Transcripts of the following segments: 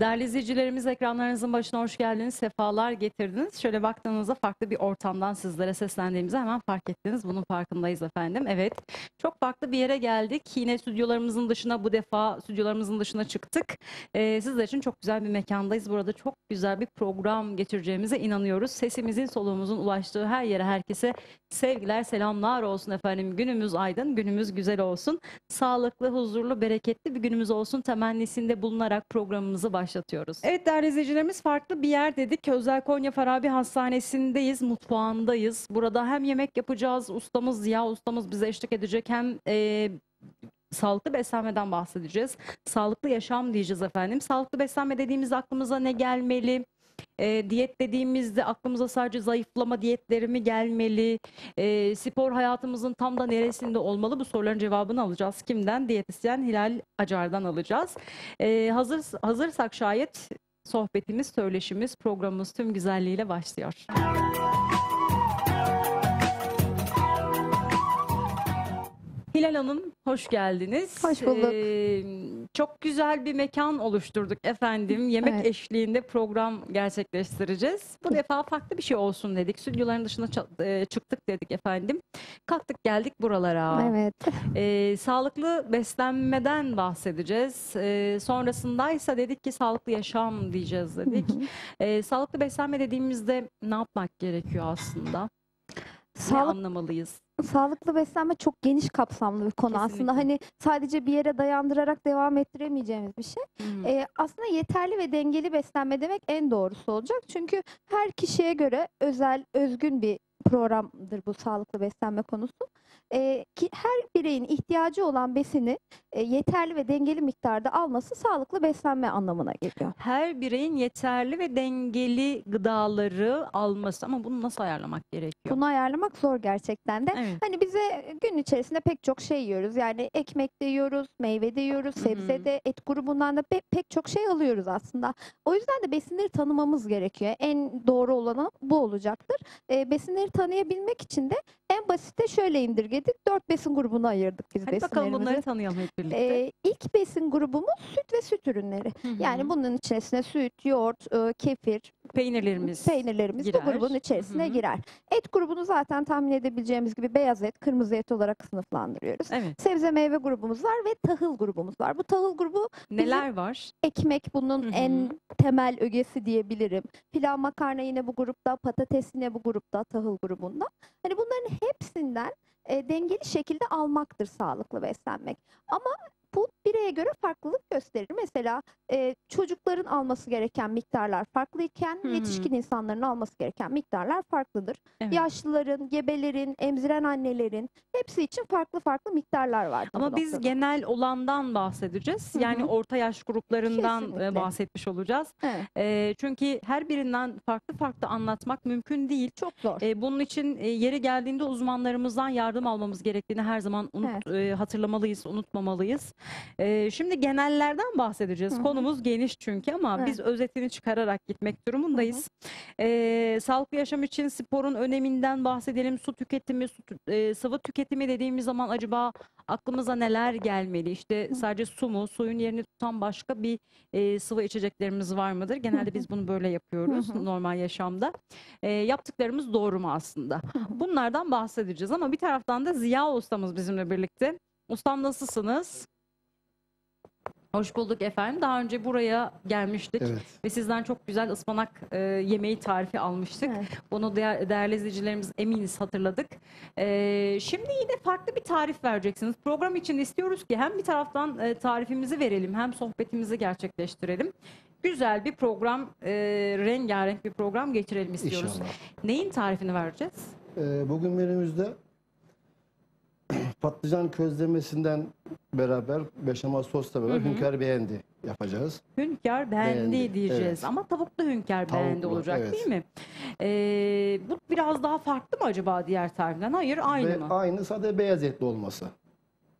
Değerli izleyicilerimiz ekranlarınızın başına hoş geldiniz, sefalar getirdiniz. Şöyle baktığınızda farklı bir ortamdan sizlere seslendiğimizi hemen fark ettiniz. Bunun farkındayız efendim. Evet, çok farklı bir yere geldik. Yine stüdyolarımızın dışına bu defa stüdyolarımızın dışına çıktık. Ee, sizler için çok güzel bir mekandayız. Burada çok güzel bir program geçireceğimize inanıyoruz. Sesimizin soluğumuzun ulaştığı her yere herkese sevgiler, selamlar olsun efendim. Günümüz aydın, günümüz güzel olsun. Sağlıklı, huzurlu, bereketli bir günümüz olsun temennisinde bulunarak programımızı başlatıyoruz. Evet değerli izleyicilerimiz farklı bir yer dedik. Özel Konya Farabi Hastanesi'ndeyiz, mutfağındayız. Burada hem yemek yapacağız, ustamız Ziya ustamız bize eşlik edecek hem e, sağlıklı beslenmeden bahsedeceğiz. Sağlıklı yaşam diyeceğiz efendim. Sağlıklı beslenme dediğimizde aklımıza ne gelmeli? E, diyet dediğimizde aklımıza sadece zayıflama diyetleri mi gelmeli? E, spor hayatımızın tam da neresinde olmalı? Bu soruların cevabını alacağız. Kimden? Diyetisyen Hilal Acar'dan alacağız. E, hazır hazırsak şayet sohbetimiz, söyleşimiz, programımız tüm güzelliğiyle başlıyor. Hilal Hanım hoş geldiniz. Hoş bulduk. Ee, çok güzel bir mekan oluşturduk efendim. Yemek Evet. eşliğinde program gerçekleştireceğiz. Bu defa farklı bir şey olsun dedik. Stüdyoların dışına e, çıktık dedik efendim. Kalktık geldik buralara. Evet. Ee, sağlıklı beslenmeden bahsedeceğiz. Ee, sonrasındaysa dedik ki sağlıklı yaşam diyeceğiz dedik. Ee, sağlıklı beslenme dediğimizde ne yapmak gerekiyor aslında? Ne Sağlık, anlamalıyız? sağlıklı beslenme çok geniş kapsamlı bir konu Kesinlikle. aslında. Hani sadece bir yere dayandırarak devam ettiremeyeceğimiz bir şey. Hı. Ee, aslında yeterli ve dengeli beslenme demek en doğrusu olacak. Çünkü her kişiye göre özel, özgün bir programdır bu sağlıklı beslenme konusu. Ee, ki her bireyin ihtiyacı olan besini e, yeterli ve dengeli miktarda alması sağlıklı beslenme anlamına geliyor. her bireyin yeterli ve dengeli gıdaları alması ama bunu nasıl ayarlamak gerekiyor? Bunu ayarlamak zor gerçekten de. Evet. Hani bize gün içerisinde pek çok şey yiyoruz. Yani ekmek de yiyoruz, meyve de yiyoruz, Hı hı. sebze de, et grubundan da pe- pek çok şey alıyoruz aslında. O yüzden de besinleri tanımamız gerekiyor. En doğru olanı bu olacaktır. E, besinleri tanıyabilmek için de en basite şöyle indirgedik. Dört besin grubuna ayırdık biz Hadi bakalım bunları tanıyalım hep birlikte. E, ilk besin grubumuz süt ve süt ürünleri. Hı hı. Yani bunun içerisine süt, yoğurt, e, kefir, peynirlerimiz. peynirlerimiz girer. bu grubun içerisine Hı hı. girer. Et grubunu zaten tahmin edebileceğimiz gibi beyaz et, kırmızı et olarak sınıflandırıyoruz. Evet. Sebze meyve grubumuz var ve tahıl grubumuz var. Bu tahıl grubu Neler var? ekmek bunun Hı hı. en temel ögesi diyebilirim. Pilav makarna yine bu grupta, patates yine bu grupta, tahıl grubunda. Hani bunların hepsinden e, dengeli şekilde almaktır sağlıklı beslenmek. Ama bu bireye göre farklılık gösterir. Mesela e, çocukların alması gereken miktarlar farklıyken Hı hı. yetişkin insanların alması gereken miktarlar farklıdır. Evet. Yaşlıların, gebelerin, emziren annelerin hepsi için farklı farklı miktarlar vardır. bu Ama biz noktada. genel olandan bahsedeceğiz. Hı hı. Yani orta yaş gruplarından Kesinlikle. bahsetmiş olacağız. Evet, E, çünkü her birinden farklı farklı anlatmak mümkün değil. çok zor. E, bunun için e, yeri geldiğinde uzmanlarımızdan yardım almamız gerektiğini her zaman unut, e, hatırlamalıyız, unutmamalıyız. E, şimdi genellerden bahsedeceğiz. Hı hı. Konumuz geniş çünkü ama Evet. biz özetini çıkararak gitmek durumundayız. E, sağlıklı yaşam için sporun öneminden bahsedelim. Su tüketimi, su, e, sıvı tüketimi dediğimiz zaman acaba aklımıza neler gelmeli? İşte Hı. sadece su mu, suyun yerini tutan başka bir e, sıvı içeceklerimiz var mıdır? Genelde hı. biz bunu böyle yapıyoruz Hı hı. normal yaşamda. E, yaptıklarımız doğru mu aslında? Hı hı. Bunlardan bahsedeceğiz ama bir taraftan da Ziya ustamız bizimle birlikte. Ustam nasılsınız? Hoş bulduk efendim. Daha önce buraya gelmiştik Evet. ve sizden çok güzel ıspanak e, yemeği tarifi almıştık. Evet. Bunu değer, değerli izleyicilerimiz eminiz hatırladık. E, şimdi yine farklı bir tarif vereceksiniz. Program için istiyoruz ki hem bir taraftan e, tarifimizi verelim hem sohbetimizi gerçekleştirelim. Güzel bir program, e, rengarenk bir program geçirelim istiyoruz. İnşallah. Neyin tarifini vereceğiz? Ee, bugün menümüzde patlıcan közlemesinden beraber beşamel sosla beraber Hı hı. hünkâr beğendi yapacağız. Hünkâr beğendi, Beğendi, diyeceğiz evet. ama tavuklu beğendi Tavuklu, olacak evet. değil mi? Ee, bu biraz daha farklı mı acaba diğer tariften? Hayır aynı Ve mı? aynı sade beyaz etli olması.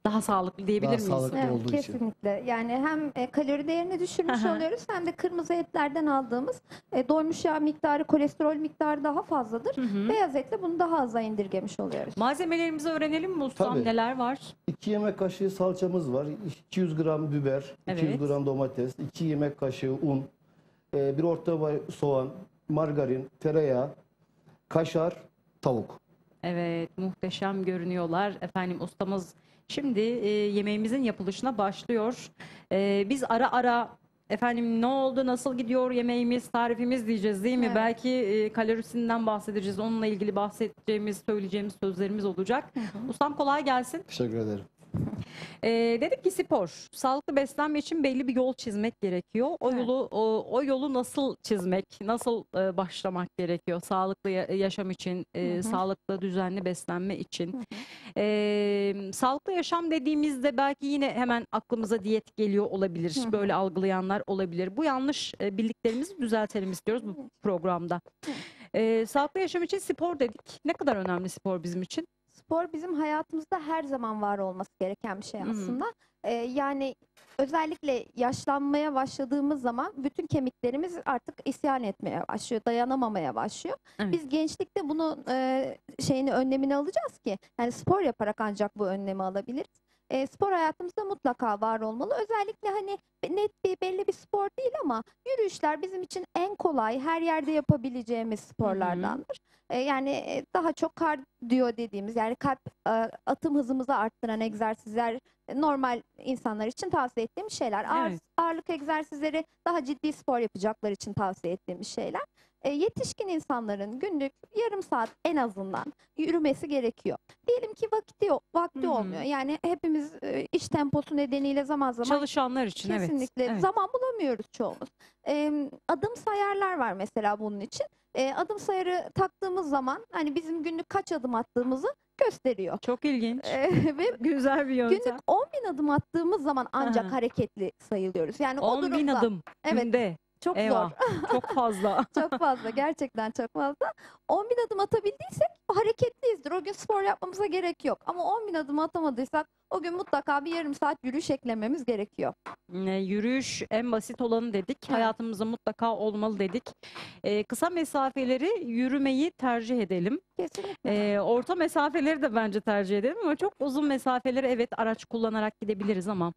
Daha sağlıklı diyebilir Daha miyiz? sağlıklı. Evet, olduğu için. kesinlikle. Yani hem e, kalori değerini düşürmüş Aha. oluyoruz hem de kırmızı etlerden aldığımız e, doymuş yağ miktarı, kolesterol miktarı daha fazladır. Hı hı. Beyaz etle bunu daha aza indirgemiş oluyoruz. Malzemelerimizi öğrenelim mi ustam? Tabii. Neler var? 2 yemek kaşığı salçamız var. 200 gram biber, Evet. 200 gram domates, 2 yemek kaşığı un, e, bir orta boy soğan, margarin, tereyağı, kaşar, tavuk. Evet, muhteşem görünüyorlar. Efendim ustamız şimdi e, yemeğimizin yapılışına başlıyor. E, biz ara ara efendim ne oldu, nasıl gidiyor yemeğimiz, tarifimiz diyeceğiz değil mi? Evet. Belki e, kalorisinden bahsedeceğiz. Onunla ilgili bahsedeceğimiz, söyleyeceğimiz sözlerimiz olacak. Ustam kolay gelsin. Teşekkür ederim. E, dedik ki spor, sağlıklı beslenme için belli bir yol çizmek gerekiyor. O Evet. yolu o, o yolu nasıl çizmek, nasıl e, başlamak gerekiyor? Sağlıklı ya- yaşam için, e, Hı hı. sağlıklı düzenli beslenme için. Hı hı. E, sağlıklı yaşam dediğimizde belki yine hemen aklımıza diyet geliyor olabilir. Hı hı. Böyle algılayanlar olabilir. Bu yanlış e, bildiklerimizi düzeltelim istiyoruz bu programda. Hı. E, sağlıklı yaşam için spor dedik. Ne kadar önemli spor bizim için? Spor bizim hayatımızda her zaman var olması gereken bir şey aslında. Ee, yani özellikle yaşlanmaya başladığımız zaman bütün kemiklerimiz artık isyan etmeye başlıyor, dayanamamaya başlıyor. Evet. Biz gençlikte bunun e, şeyini önlemini alacağız ki yani spor yaparak ancak bu önlemi alabiliriz. E, spor hayatımızda mutlaka var olmalı. Özellikle hani net bir belli bir spor değil ama yürüyüşler bizim için en kolay her yerde yapabileceğimiz sporlardandır. E, yani e, daha çok kardiyo dediğimiz yani kalp e, atım hızımızı arttıran egzersizler normal insanlar için tavsiye ettiğim şeyler. Ağır- Evet. ağırlık egzersizleri daha ciddi spor yapacaklar için tavsiye ettiğim şeyler. E, yetişkin insanların günlük yarım saat en azından yürümesi gerekiyor. Diyelim ki vakti yok, vakti Hı hı. olmuyor. Yani hepimiz e, iş temposu nedeniyle zaman zaman Çalışanlar için evet. Kesinlikle evet. zaman bulamıyoruz çoğumuz. Ee, adım sayarlar var mesela bunun için. Ee, adım sayarı taktığımız zaman hani bizim günlük kaç adım attığımızı gösteriyor. Çok ilginç. Ee, ve Güzel bir yöntem. günlük 10 bin adım attığımız zaman ancak Aha. hareketli sayılıyoruz. Yani o 10 bin durumda adım Evet. günde. çok Eyvah. zor. Çok fazla. çok fazla gerçekten çok fazla. 10 bin adım atabildiysek hareketliyizdir. O gün spor yapmamıza gerek yok. Ama 10 bin adım atamadıysak o gün mutlaka bir yarım saat yürüyüş eklememiz gerekiyor. E, Yürüyüş en basit olanı dedik. Evet. Hayatımızda mutlaka olmalı dedik. E, kısa mesafeleri yürümeyi tercih edelim. Kesinlikle. E, orta mesafeleri de bence tercih edelim ama çok uzun mesafeleri evet araç kullanarak gidebiliriz ama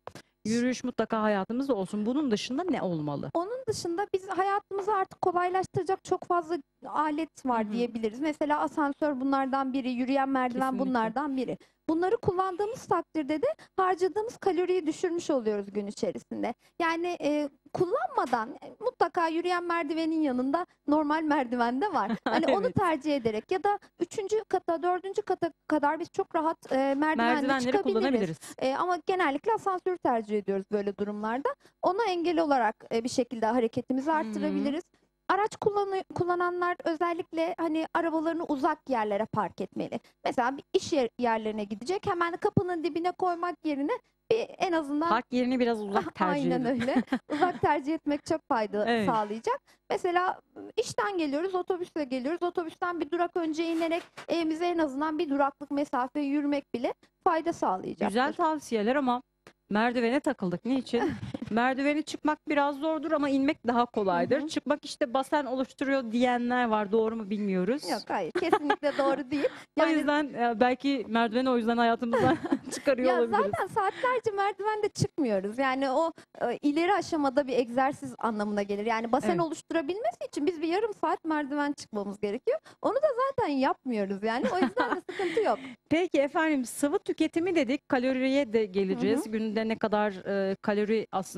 yürüyüş mutlaka hayatımızda olsun. Bunun dışında ne olmalı? Onun dışında biz hayatımızı artık kolaylaştıracak çok fazla alet var Hı hı. diyebiliriz. Mesela asansör bunlardan biri, yürüyen merdiven Kesinlikle. bunlardan biri. Bunları kullandığımız takdirde de harcadığımız kaloriyi düşürmüş oluyoruz gün içerisinde. Yani e, kullanmadan e, mutlaka yürüyen merdivenin yanında normal merdiven de var. Hani onu Evet. tercih ederek ya da üçüncü kata, dördüncü kata kadar biz çok rahat e, merdivenle Merdivenleri çıkabiliriz. kullanabiliriz. E, ama genellikle asansörü tercih ediyoruz böyle durumlarda. Ona engel olarak e, bir şekilde hareketimizi arttırabiliriz. Araç kullanı- kullananlar özellikle hani arabalarını uzak yerlere park etmeli. Mesela bir iş yer- yerlerine gidecek hemen kapının dibine koymak yerine bir en azından Park yerini biraz uzak tercih Aynen edin. öyle. Uzak tercih etmek çok fayda Evet. sağlayacak. Mesela işten geliyoruz, otobüsle geliyoruz. Otobüsten bir durak önce inerek evimize en azından bir duraklık mesafe yürümek bile fayda sağlayacaktır. Güzel tavsiyeler ama merdivene takıldık. Niçin? Merdiveni çıkmak biraz zordur ama inmek daha kolaydır. Hı hı. Çıkmak işte basen oluşturuyor diyenler var. Doğru mu bilmiyoruz. Yok hayır kesinlikle doğru değil. o Yani yüzden e, belki merdiveni o yüzden hayatımızdan çıkarıyor ya olabiliriz. zaten saatlerce merdivende çıkmıyoruz. Yani o e, ileri aşamada bir egzersiz anlamına gelir. Yani basen Evet. oluşturabilmesi için biz bir yarım saat merdiven çıkmamız gerekiyor. Onu da zaten yapmıyoruz yani. O yüzden de sıkıntı yok. Peki efendim sıvı tüketimi dedik. Kaloriye de geleceğiz. Günde ne kadar e, kalori aslında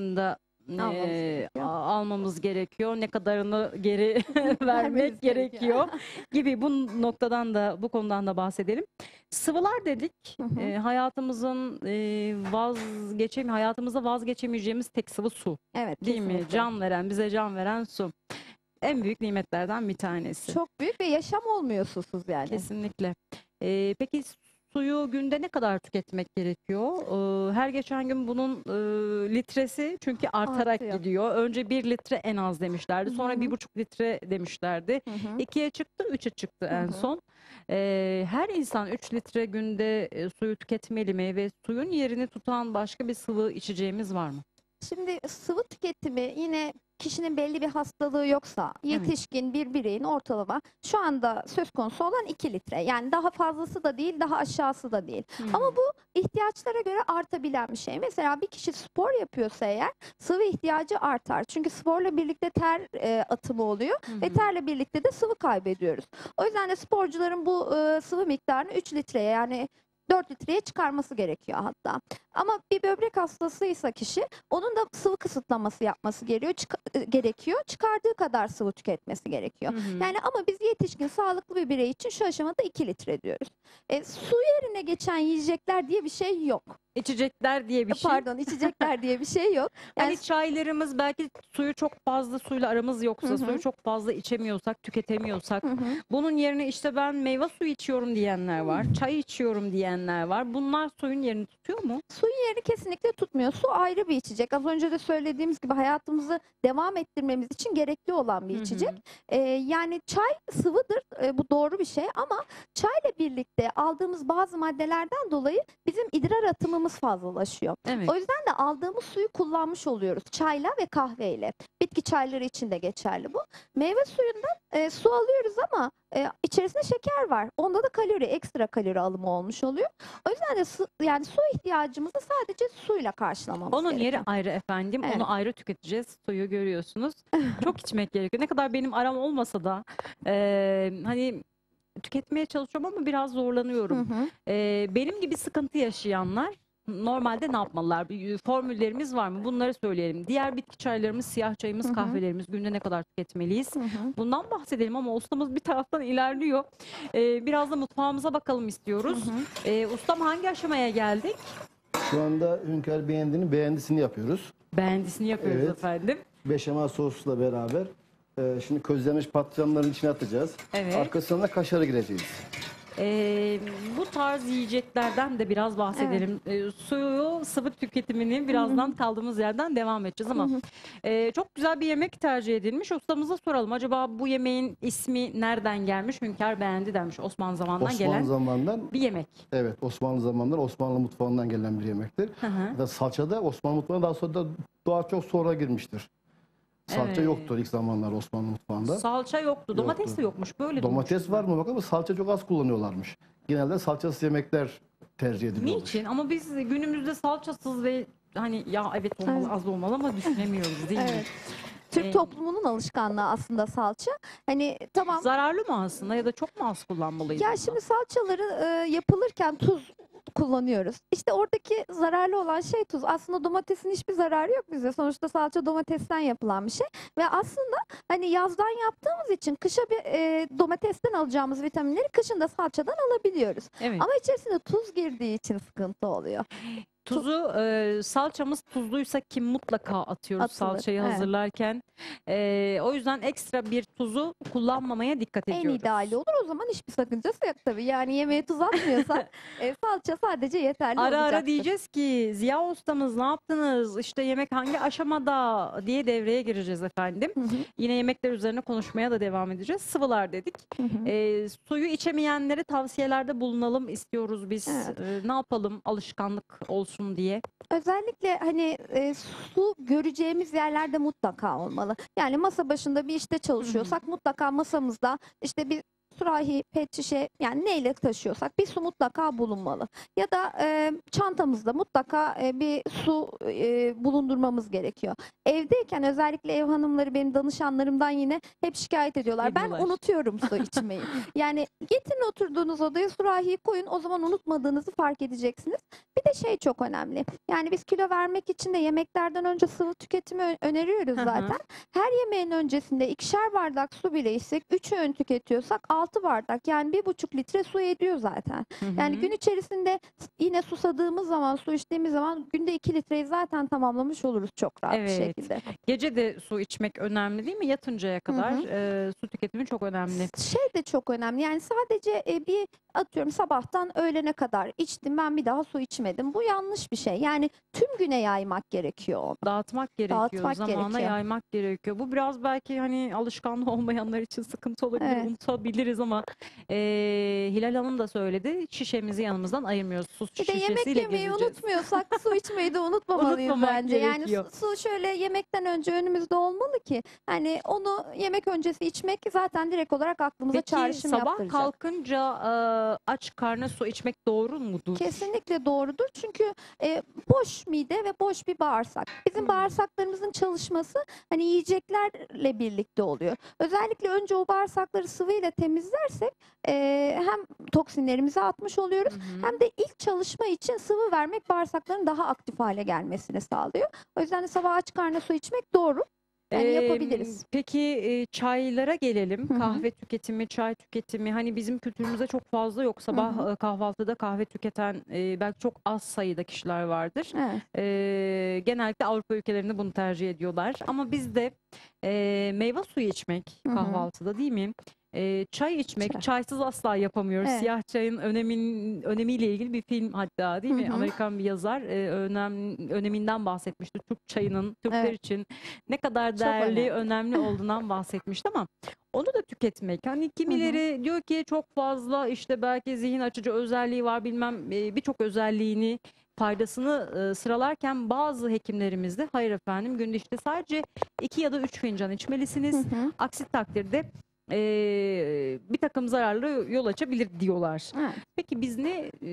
Almamız e, gerekiyor. almamız gerekiyor. Ne kadarını geri vermek gerekiyor gibi bu noktadan da bu konudan da bahsedelim. Sıvılar dedik. Hı hı. E, hayatımızın e, vazgeçem hayatımızda vazgeçemeyeceğimiz tek sıvı su. Evet. Değil mi? kesinlikle. Can veren, bize can veren su. En büyük nimetlerden bir tanesi. Çok büyük ve yaşam olmuyor susuz yani. Kesinlikle. E, peki suyu günde ne kadar tüketmek gerekiyor? Ee, her geçen gün bunun e, litresi çünkü artarak Artıyor. gidiyor. Önce bir litre en az demişlerdi. Sonra Hı bir hı. buçuk litre demişlerdi. Hı hı. İkiye çıktı, üçe çıktı en hı. son. Ee, her insan 3 litre günde e, suyu tüketmeli mi ve suyun yerini tutan başka bir sıvı içeceğimiz var mı? Şimdi sıvı tüketimi yine kişinin belli bir hastalığı yoksa yetişkin bir bireyin ortalama şu anda söz konusu olan 2 litre. Yani daha fazlası da değil, daha aşağısı da değil. Ama bu ihtiyaçlara göre artabilen bir şey. Mesela bir kişi spor yapıyorsa eğer sıvı ihtiyacı artar. Çünkü sporla birlikte ter e, atımı oluyor ve terle birlikte de sıvı kaybediyoruz. O yüzden de sporcuların bu e, sıvı miktarını 3 litreye yani 4 litreye çıkarması gerekiyor hatta. Ama bir böbrek hastasıysa kişi onun da sıvı kısıtlaması yapması gerekiyor. çık- e, gerekiyor. Çıkardığı kadar sıvı tüketmesi gerekiyor. Hı hı. Yani ama biz yetişkin sağlıklı bir birey için şu aşamada 2 litre diyoruz. E, su yerine geçen yiyecekler diye bir şey yok. İçecekler diye bir şey. Pardon içecekler diye bir şey yok. Yani Hani çaylarımız belki suyu çok fazla suyla aramız yoksa, Hı hı. suyu çok fazla içemiyorsak, tüketemiyorsak, Hı hı. bunun yerine işte ben meyve suyu içiyorum diyenler var, çay içiyorum diyenler var. Bunlar suyun yerini tutuyor mu? Suyun yerini kesinlikle tutmuyor. Su ayrı bir içecek. Az önce de söylediğimiz gibi hayatımızı devam ettirmemiz için gerekli olan bir Hı hı. içecek. Ee, yani çay sıvıdır. Ee, bu doğru bir şey ama çayla birlikte aldığımız bazı maddelerden dolayı bizim idrar atımımız fazlalaşıyor. Evet. O yüzden de aldığımız suyu kullanmış oluyoruz. Çayla ve kahveyle. Bitki çayları için de geçerli bu. Meyve suyundan e, su alıyoruz ama e, içerisinde şeker var. Onda da kalori, ekstra kalori alımı olmuş oluyor. O yüzden de su, yani su ihtiyacımızı sadece suyla karşılamamız Onun gerekiyor. yeri ayrı efendim. Evet. Onu ayrı tüketeceğiz. Suyu görüyorsunuz. Çok içmek gerekiyor. Ne kadar benim aram olmasa da eee, hani tüketmeye çalışıyorum ama biraz Hı zorlanıyorum. hı. Eee, benim gibi sıkıntı yaşayanlar normalde ne yapmalılar? Bir formüllerimiz var mı? Bunları söyleyelim. Diğer bitki çaylarımız, siyah çayımız, kahvelerimiz günde ne kadar tüketmeliyiz? Bundan bahsedelim ama ustamız bir taraftan ilerliyor. Eee, biraz da mutfağımıza bakalım istiyoruz. Eee, ustam hangi aşamaya geldik? Şu anda Hünkar beğendiğini beğendisini yapıyoruz. Beğendisini yapıyoruz Evet. efendim. Beşamel sosla beraber. Ee, şimdi közlenmiş patlıcanların içine atacağız. Evet. Arkasına da kaşarı gireceğiz. Ee, bu tarz yiyeceklerden de biraz bahsedelim. Ee, suyu, sıvı tüketimini birazdan kaldığımız yerden devam edeceğiz ama e, çok güzel bir yemek tercih edilmiş. Ustamıza soralım. Acaba bu yemeğin ismi nereden gelmiş? Hünkar beğendi demiş Osmanlı zamanından Osmanlı gelen zamanından, bir yemek. evet Osmanlı zamanından Osmanlı mutfağından gelen bir yemektir. Hı hı. Salça da Osmanlı mutfağına daha sonra da daha çok sonra girmiştir. Salça Evet. yoktur ilk zamanlar Osmanlı mutfağında. Salça yoktu. Domates Yoktu. de yokmuş. Böyle Domates duymuştum var mı bakalım salça çok az kullanıyorlarmış. Genelde salçasız yemekler tercih ediliyormuş. Niçin? Ama biz günümüzde salçasız ve hani ya evet olmalı Evet. az olmalı ama düşünemiyoruz değil mi? Evet. Türk toplumunun alışkanlığı aslında salça. Hani tamam Zararlı mı aslında ya da çok mu az kullanmalıyız? Ya bundan? şimdi salçaları e, yapılırken tuz kullanıyoruz. İşte oradaki zararlı olan şey tuz. Aslında domatesin hiçbir zararı yok bize. Sonuçta salça domatesten yapılan bir şey. Ve aslında hani yazdan yaptığımız için kışa bir e, domatesten alacağımız vitaminleri kışın da salçadan alabiliyoruz. Evet. Ama içerisine tuz girdiği için sıkıntı oluyor. Tuzu e, salçamız tuzluysa ki mutlaka atıyoruz Atılır, salçayı evet. hazırlarken. E, o yüzden ekstra bir tuzu kullanmamaya dikkat En ediyoruz. ideali olur. O zaman hiçbir sakıncası yok tabii. Yani yemeğe tuz atmıyorsak e, salça sadece yeterli Ara ara olacaktır. diyeceğiz ki Ziya ustamız ne yaptınız? İşte yemek hangi aşamada diye devreye gireceğiz efendim. Hı hı, Yine yemekler üzerine konuşmaya da devam edeceğiz. Sıvılar dedik. hı hı. E, suyu içemeyenlere tavsiyelerde bulunalım istiyoruz biz. Evet. E, ne yapalım alışkanlık olsun diye. Özellikle hani e, su göreceğimiz yerlerde mutlaka olmalı. Yani masa başında bir işte çalışıyorsak mutlaka masamızda işte bir sürahi, pet şişe yani neyle taşıyorsak bir su mutlaka bulunmalı. Ya da e, çantamızda mutlaka e, bir su e, bulundurmamız gerekiyor. Evdeyken özellikle ev hanımları benim danışanlarımdan yine hep şikayet ediyorlar. Ben Ediyorlar. unutuyorum su içmeyi. yani getirin oturduğunuz odaya sürahiyi koyun o zaman unutmadığınızı fark edeceksiniz. Bir de şey çok önemli. Yani biz kilo vermek için de yemeklerden önce sıvı tüketimi ö- öneriyoruz Hı hı. zaten. Her yemeğin öncesinde ikişer bardak su bile içsek 3 öğün tüketiyorsak 6 6 bardak yani bir buçuk litre su ediyor zaten. Yani Hı hı. gün içerisinde yine susadığımız zaman su içtiğimiz zaman günde 2 litreyi zaten tamamlamış oluruz çok rahat Evet. bir şekilde. Gece de su içmek önemli değil mi? Yatıncaya kadar hı. e, su tüketimi çok önemli. Şey de çok önemli yani sadece e, bir atıyorum sabahtan öğlene kadar içtim ben bir daha su içmedim. Bu yanlış bir şey. Yani tüm güne yaymak gerekiyor. Dağıtmak gerekiyor, Dağıtmak zamana gerekiyor. yaymak gerekiyor. Bu biraz belki hani alışkanlığı olmayanlar için sıkıntı olabilir, Evet. unutabiliriz ama e, Hilal Hanım da söyledi. Şişemizi yanımızdan ayırmıyoruz. Su Bir de yemek şişesiyle yemeyi gezeceğiz. unutmuyorsak su içmeyi de unutmamalıyız Unutmamak bence. Yani gerekiyor. su, su şöyle yemekten önce önümüzde olmalı ki hani onu yemek öncesi içmek zaten direkt olarak aklımıza Peki çağrışım sabah yaptıracak. kalkınca e, aç karnına su içmek doğru mudur? Kesinlikle doğrudur çünkü e, boş mide ve boş bir bağırsak. Bizim Hmm. bağırsaklarımızın çalışması hani yiyeceklerle birlikte oluyor. Özellikle önce o bağırsakları sıvıyla temizlersek e, hem toksinlerimizi atmış oluyoruz Hı hı. hem de ilk çalışma için sıvı vermek bağırsakların daha aktif hale gelmesini sağlıyor. O yüzden de sabah aç karnına su içmek doğru. Yani yapabiliriz. Peki e, çaylara gelelim. Hı hı. Kahve tüketimi, çay tüketimi. Hani bizim kültürümüzde çok fazla yok. Sabah hı. e, kahvaltıda kahve tüketen e, belki çok az sayıda kişiler vardır. Evet. Eee, genellikle Avrupa ülkelerinde bunu tercih ediyorlar. Ama bizde e, meyve suyu içmek Hı hı. kahvaltıda değil mi? E, çay içmek, Çay. çaysız asla yapamıyoruz. Evet. Siyah çayın önemin önemiyle ilgili bir film hatta değil mi? Hı hı. Amerikan bir yazar e, önem öneminden bahsetmişti. Türk çayının Türkler Evet. için ne kadar Çok değerli, önemli. önemli olduğundan bahsetmişti ama onu da tüketmek. Hani kimileri diyor ki çok fazla işte belki zihin açıcı özelliği var bilmem e, birçok özelliğini faydasını e, sıralarken bazı hekimlerimiz de hayır efendim günde işte sadece iki ya da üç fincan içmelisiniz. Hı hı. Aksi takdirde e, bir takım zararlı yol açabilir diyorlar. Evet. Peki biz ne e,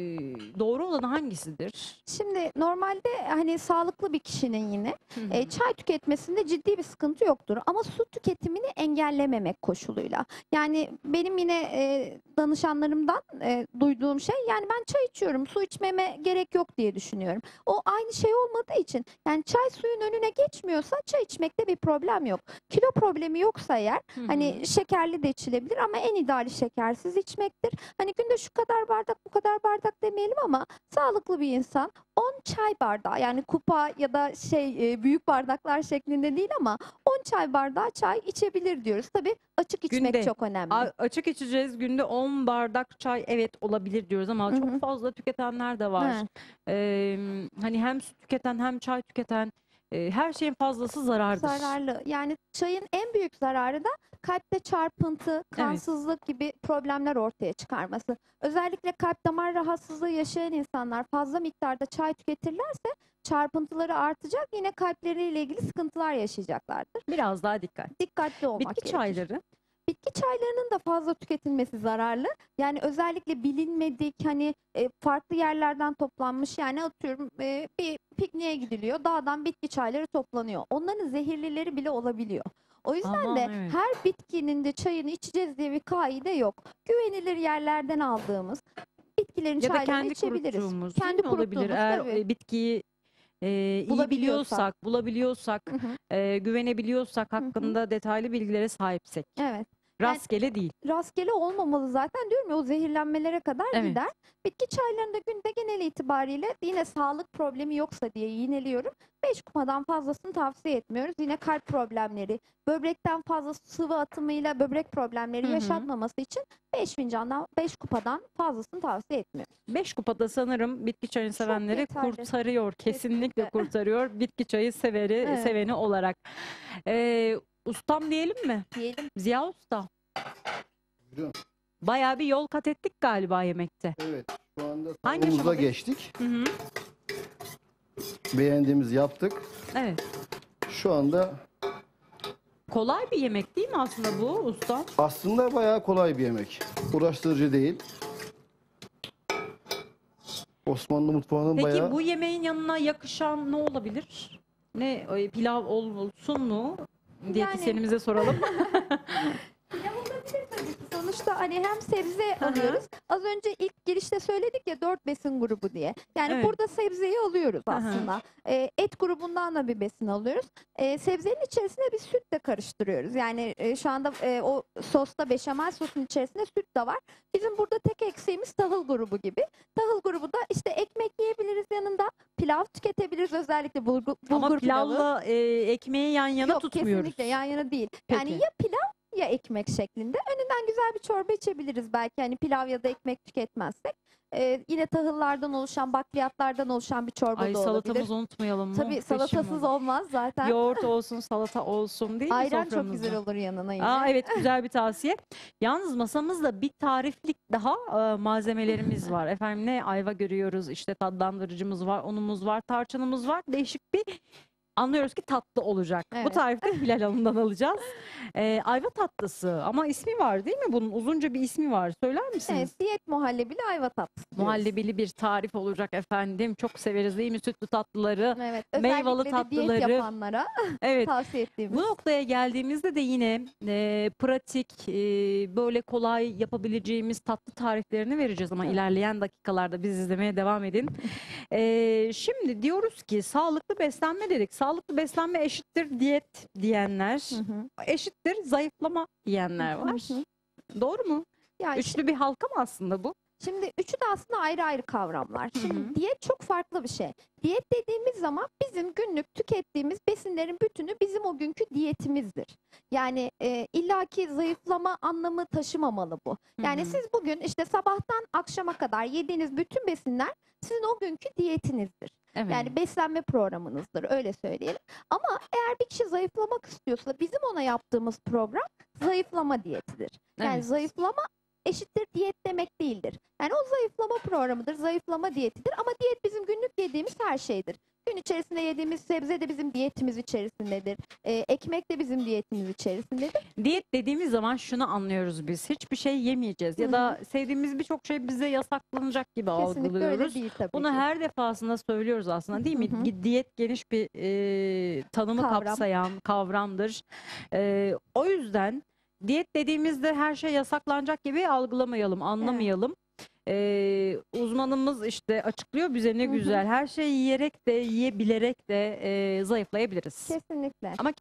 doğru olan hangisidir? Şimdi normalde hani sağlıklı bir kişinin yine Hı hı. E, çay tüketmesinde ciddi bir sıkıntı yoktur ama su tüketimini engellememek koşuluyla. Yani benim yine e, danışanlarımdan e, duyduğum şey yani ben çay içiyorum su içmeme gerek yok diye düşünüyorum. O aynı şey olmadığı için yani çay suyun önüne geçmiyorsa çay içmekte bir problem yok. Kilo problemi yoksa eğer Hı hı. Hani şekerli de içilebilir ama en ideali şekersiz içmektir. Hani günde şu kadar bardak bu kadar bardak demeyelim ama sağlıklı bir insan 10 çay bardağı yani kupa ya da şey e, büyük bardaklar şeklinde değil ama 10 çay bardağı çay içebilir diyoruz. Tabii açık içmek Günde. çok önemli. Açık içeceğiz günde 10 bardak çay evet olabilir diyoruz ama Hı çok hı. fazla tüketenler de var. Evet. Ee, hani hem su tüketen hem çay tüketen e, her şeyin fazlası zarardır. Zararlı. Yani çayın en büyük zararı da kalpte çarpıntı, kansızlık gibi problemler ortaya çıkarması. Özellikle kalp damar rahatsızlığı yaşayan insanlar fazla miktarda çay tüketirlerse çarpıntıları artacak. Yine kalpleriyle ilgili sıkıntılar yaşayacaklardır. Biraz daha dikkat. Dikkatli olmak Bitki gerekir. çayları. Bitki çaylarının da fazla tüketilmesi zararlı. Yani özellikle bilinmedik hani e, farklı yerlerden toplanmış yani atıyorum e, bir pikniğe gidiliyor. Dağdan bitki çayları toplanıyor. Onların zehirlileri bile olabiliyor. O yüzden Aman, de evet. her bitkinin de çayını içeceğiz diye bir kaide yok. Güvenilir yerlerden aldığımız bitkilerin Ya çaylarını kendi içebiliriz. Kendi kuruttuğumuz, Eğer tabii. e, bitkiyi e, iyi biliyorsak, bulabiliyorsak, Hı hı, e, güvenebiliyorsak hı. hakkında detaylı bilgilere sahipsek. Evet. Rastgele değil. rastgele olmamalı zaten diyorum ya o zehirlenmelere kadar Evet. gider. Bitki çaylarında günde genel itibariyle yine sağlık problemi yoksa diye yineliyorum. 5 kupadan fazlasını tavsiye etmiyoruz. Yine kalp problemleri, böbrekten fazla sıvı atımıyla böbrek problemleri Hı hı. yaşatmaması için 5 fincandan 5 kupadan fazlasını tavsiye etmiyoruz. 5 kupada sanırım bitki çayını Çok sevenleri yeterli. kurtarıyor. Kesinlikle Kesinlikle. kurtarıyor. Bitki çayı severi, Evet. seveni olarak. Ee, ustam diyelim mi? Diyelim. Ziya Usta. Buyurun. Bayağı bir yol kat ettik galiba yemekte. Evet. Şu anda Hangi tavuğumuza aşamadayız? geçtik. Hı hı. Beğendiğimizi yaptık. Evet. Şu anda Kolay bir yemek değil mi aslında bu ustam? aslında bayağı kolay bir yemek. Uğraştırıcı değil. Osmanlı mutfağının Peki bayağı bu yemeğin yanına yakışan ne olabilir? Ne e, pilav olsun mu? Diyetisyenimize soralım. Pilav olabilir tabii ki. Sonuçta hani hem sebze Hı hı. alıyoruz. Az önce ilk girişte söyledik ya dört besin grubu diye. Yani Evet. burada sebzeyi alıyoruz Hı hı. aslında. E, et grubundan da bir besin alıyoruz. E, sebzenin içerisine bir süt de karıştırıyoruz. Yani e, şu anda e, o sosta beşamel sosun içerisinde süt de var. Bizim burada tek eksiğimiz tahıl grubu gibi. Tahıl grubu da işte ekmek yiyebiliriz yanında. Pilav tüketebiliriz özellikle bulgur, bulgur Ama pilavı. pilavla e, ekmeği yan yana Yok tutmuyoruz. kesinlikle yan yana değil. Yani Peki. ya pilav ya ekmek şeklinde. Önünden güzel bir çorba içebiliriz belki hani pilav ya da ekmek tüketmezsek. Ee, yine tahıllardan oluşan, bakliyatlardan oluşan bir çorba Ay da olabilir. salatamızı unutmayalım. Tabii muhteşem salatasız olur. olmaz zaten. Yoğurt olsun, salata olsun değil mi Ayran çok soframızda? güzel olur yanına yine. Aa, evet güzel bir tavsiye. Yalnız masamızda bir tariflik daha e, malzemelerimiz var. Efendim ne ayva görüyoruz, işte tatlandırıcımız var, unumuz var, tarçınımız var. Değişik bir anlıyoruz ki tatlı olacak. Bu Evet. tarifi de Hilal Hanım'dan alacağız. E, ayva tatlısı ama ismi var değil mi bunun? Uzunca bir ismi var. Söyler misiniz? Evet, diyet muhallebili ayva tatlısı diyoruz. Muhallebili bir tarif olacak efendim. Çok severiz değil mi sütlü tatlıları? Evet, meyveli de diyet tatlıları. yapanlara Evet. tavsiye ettiğimiz. Bu noktaya geldiğimizde de yine e, pratik, e, böyle kolay yapabileceğimiz tatlı tariflerini vereceğiz ama ilerleyen dakikalarda biz izlemeye devam edin. E, şimdi diyoruz ki sağlıklı beslenme dedik. Sağlıklı beslenme eşittir diyet diyenler, Hı hı. eşittir zayıflama diyenler var. Hı hı. Doğru mu? Ya Üçlü bir halka mı aslında bu? Şimdi üçü de aslında ayrı ayrı kavramlar. Şimdi hı. diyet çok farklı bir şey. Diyet dediğimiz zaman bizim günlük tükettiğimiz besinlerin bütünü bizim o günkü diyetimizdir. Yani e, illaki zayıflama anlamı taşımamalı bu. Yani Hı hı. siz bugün işte sabahtan akşama kadar yediğiniz bütün besinler sizin o günkü diyetinizdir. Evet. Yani beslenme programınızdır öyle söyleyelim. Ama eğer bir kişi zayıflamak istiyorsa bizim ona yaptığımız program zayıflama diyetidir. Yani Evet. zayıflama eşittir diyet demek değildir. Yani o zayıflama programıdır, zayıflama diyetidir ama diyet bizim günlük yediğimiz her şeydir. Gün içerisinde yediğimiz sebze de bizim diyetimiz içerisindedir. Ee, ekmek de bizim diyetimiz içerisindedir. Diyet dediğimiz zaman şunu anlıyoruz biz. Hiçbir şey yemeyeceğiz ya da sevdiğimiz birçok şey bize yasaklanacak gibi Kesinlikle öyle algılıyoruz. değil tabii Bunu ki. her defasında söylüyoruz aslında değil mi? Hı hı. Gi- Diyet geniş bir e, tanımı Kavram. kapsayan kavramdır. E, o yüzden diyet dediğimizde her şey yasaklanacak gibi algılamayalım, anlamayalım. E, uzmanımız işte açıklıyor bize ne Hı hı. güzel. Her şeyi yiyerek de yiyebilerek de e, zayıflayabiliriz. Kesinlikle. Ama